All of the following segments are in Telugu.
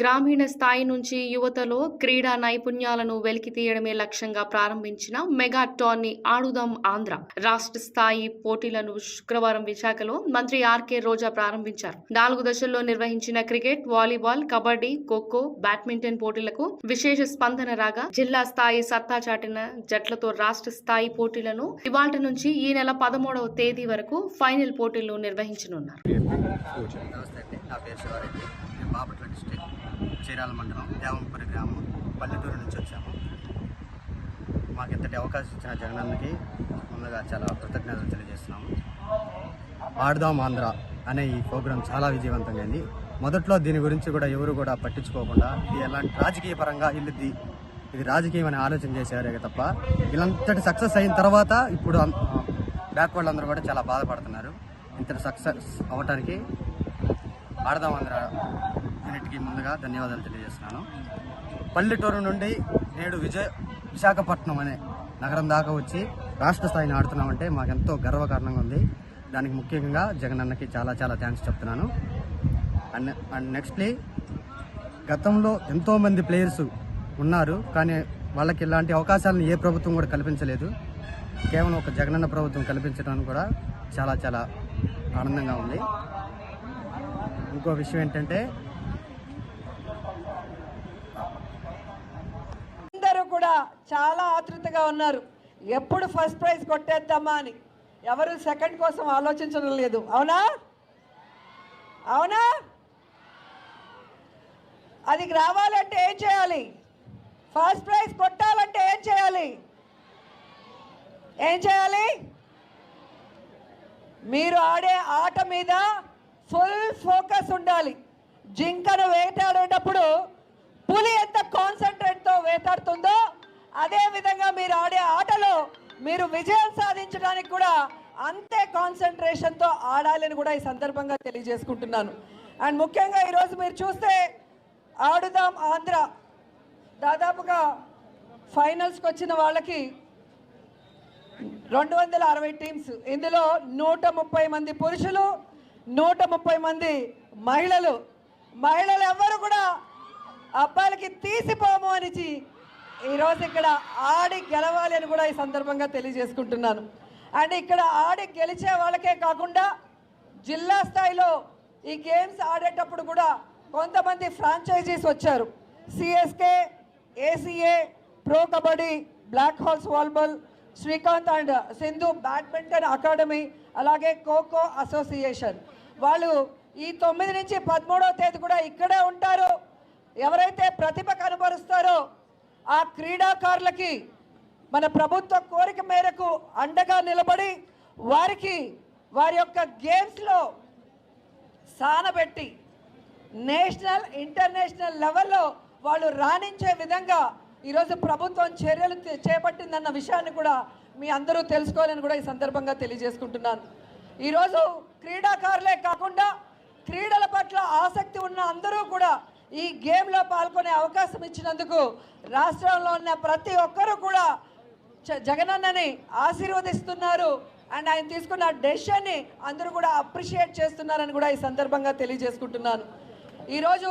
గ్రామీణ స్థాయి నుంచి యువతలో క్రీడా నైపుణ్యాలను వెలికి తీయడమే లక్ష్యంగా ప్రారంభించిన మెగా టోర్నీ ఆడుదాం ఆంధ్ర. రాష్ట్ర స్థాయి పోటీలను శుక్రవారం విశాఖలో మంత్రి ఆర్కే రోజా ప్రారంభించారు. నాలుగు దశల్లో నిర్వహించిన cricket volleyball kabaddi kho kho badminton పోటీలకు విశేష స్పందన రాగా జిల్లా స్థాయి సత్తా చాటిన జట్లతో రాష్ట్ర స్థాయి పోటీలను ఇవాళ నుంచి ఈ నెల పదమూడవ తేదీ వరకు ఫైనల్ పోటీలు నిర్వహించనున్నారు. బాపట్ల డిస్టిక్ చీరాల మండలం దేవంపురి గ్రామం పల్లెటూరు నుంచి వచ్చాము. మాకు ఇంతటి అవకాశం ఇచ్చిన జగనన్నకి ముందుగా చాలా కృతజ్ఞతలు తెలియజేస్తున్నాము. ఆడదాం ఆంధ్ర అనే ఈ ప్రోగ్రాం చాలా విజయవంతంగా అయింది. మొదట్లో దీని గురించి కూడా ఎవరు కూడా పట్టించుకోకుండా ఇది ఎలాంటి రాజకీయ పరంగా ఇల్లుద్ది ఇది రాజకీయం అని ఆలోచన చేశారే తప్ప ఇలాంతటి సక్సెస్ అయిన తర్వాత ఇప్పుడు బ్యాక్ వాళ్ళందరూ కూడా చాలా బాధపడుతున్నారు. ఇంత సక్సెస్ అవ్వటానికి ఆడదాం ఆంధ్ర అన్నిటికీ ముందుగా ధన్యవాదాలు తెలియజేస్తున్నాను. పల్లెటూరు నుండి నేడు విజయ విశాఖపట్నం అనే నగరం దాకా వచ్చి రాష్ట్ర స్థాయిని ఆడుతున్నామంటే మాకెంతో గర్వకారణంగా ఉంది. దానికి ముఖ్యంగా జగన్ అన్నకి చాలా చాలా థ్యాంక్స్ చెప్తున్నాను. అండ్ అండ్ నెక్స్ట్లీ గతంలో ఎంతోమంది ప్లేయర్స్ ఉన్నారు కానీ వాళ్ళకి ఇలాంటి అవకాశాలను ఏ ప్రభుత్వం కూడా కల్పించలేదు. కేవలం ఒక జగనన్న ప్రభుత్వం కల్పించడం కూడా చాలా చాలా ఆనందంగా ఉంది. ఇంకో విషయం ఏంటంటే అందరూ కూడా చాలా ఆతృతగా ఉన్నారు. ఎప్పుడు ఫస్ట్ ప్రైజ్ కొట్టేద్దామా అని. ఎవరు సెకండ్ కోసం ఆలోచించడం లేదు. అవునా? అవునా? అది రావాలంటే ఏం చేయాలి? ఫస్ట్ ప్రైజ్ కొట్టాలంటే ఏం చేయాలి? ఏం చేయాలి? మీరు ఆడే ఆట మీద ఫుల్ ఫోకస్ ఉండాలి. జింకను వేటాడేటప్పుడు పులి ఎంత కాన్సన్ట్రేట్తో వేటాడుతుందో అదే విధంగా మీరు ఆడే ఆటలో మీరు విజయం సాధించడానికి కూడా అంతే కాన్సన్ట్రేషన్తో ఆడాలని కూడా ఈ సందర్భంగా తెలియజేసుకుంటున్నాను. అండ్ ముఖ్యంగా ఈరోజు మీరు చూస్తే ఆడుదాం ఆంధ్ర. దాదాపుగా ఫైనల్స్కి వచ్చిన వాళ్ళకి రెండు వందల అరవై టీమ్స్ ఇందులో నూట ముప్పై మంది పురుషులు నూట ముప్పై మంది మహిళలు. మహిళలు ఎవ్వరు కూడా అబ్బాయిలకి తీసిపోము అనిచి ఈరోజు ఇక్కడ ఆడి గెలవాలి అని కూడా ఈ సందర్భంగా తెలియజేసుకుంటున్నాను. అండ్ ఇక్కడ ఆడి గెలిచే వాళ్ళకే కాకుండా జిల్లా స్థాయిలో ఈ గేమ్స్ ఆడేటప్పుడు కూడా కొంతమంది ఫ్రాంచైజీస్ వచ్చారు. CSK ACA pro kabaddi Black Hawks volleyball Srikanth and Sindhu badminton academy అలాగే ఖోఖో అసోసియేషన్ వాళ్ళు ఈ తొమ్మిది నుంచి పదమూడవ తేదీ కూడా ఇక్కడే ఉంటారు. ఎవరైతే ప్రతిభ కనబరుస్తారో ఆ క్రీడాకారులకి మన ప్రభుత్వ కోరిక మేరకు అండగా నిలబడి వారికి వారి యొక్క గేమ్స్లో సానబెట్టి నేషనల్ ఇంటర్నేషనల్ లెవెల్లో వాళ్ళు రాణించే విధంగా ఈరోజు ప్రభుత్వం చర్యలు చేపట్టిందన్న విషయాన్ని కూడా మీ అందరూ తెలుసుకోవాలని కూడా ఈ సందర్భంగా తెలియజేసుకుంటున్నాను. ఈరోజు క్రీడాకారులే కాకుండా క్రీడల పట్ల ఆసక్తి ఉన్న అందరూ కూడా ఈ గేమ్లో పాల్గొనే అవకాశం ఇచ్చినందుకు రాష్ట్రంలో ఉన్న ప్రతి ఒక్కరూ కూడా జగనన్నని ఆశీర్వదిస్తున్నారు. అండ్ ఆయన తీసుకున్న డెసిషన్ని అందరూ కూడా అప్రిషియేట్ చేస్తున్నారని కూడా ఈ సందర్భంగా తెలియజేసుకుంటున్నాను. ఈరోజు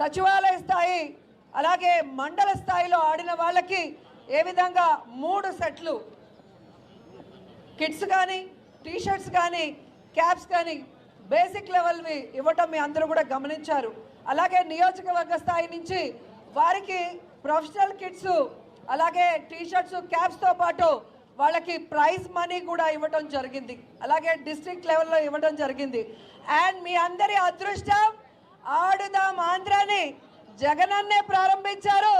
సచివాలయ స్థాయి అలాగే మండల స్థాయిలో ఆడిన వాళ్ళకి ఏ విధంగా మూడు సెట్లు? కిట్స్ కానీ టీషర్ట్స్ కానీ క్యాప్స్ కానీ బేసిక్ లెవెల్వి ఇవ్వటం మీ అందరూ కూడా గమనించారు. అలాగే నియోజకవర్గ స్థాయి నుంచి వారికి ప్రొఫెషనల్ కిట్స్ అలాగే టీషర్ట్స్ క్యాప్స్తో పాటు వాళ్ళకి ప్రైజ్ మనీ కూడా ఇవ్వటం జరిగింది. అలాగే డిస్ట్రిక్ట్ లెవెల్లో ఇవ్వడం జరిగింది. అండ్ మీ అందరి అదృష్టం ఆడుదాం ఆంధ్రాని జగనన్నే ప్రారంభించారు.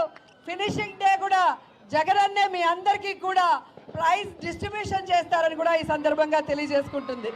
ఫినిషింగ్ డే కూడా జగనన్నే మీ అందరికీ కూడా ప్రైజ్ డిస్ట్రిబ్యూషన్ చేస్తారని కూడా ఈ సందర్భంగా తెలియజేసుకుంటుంది.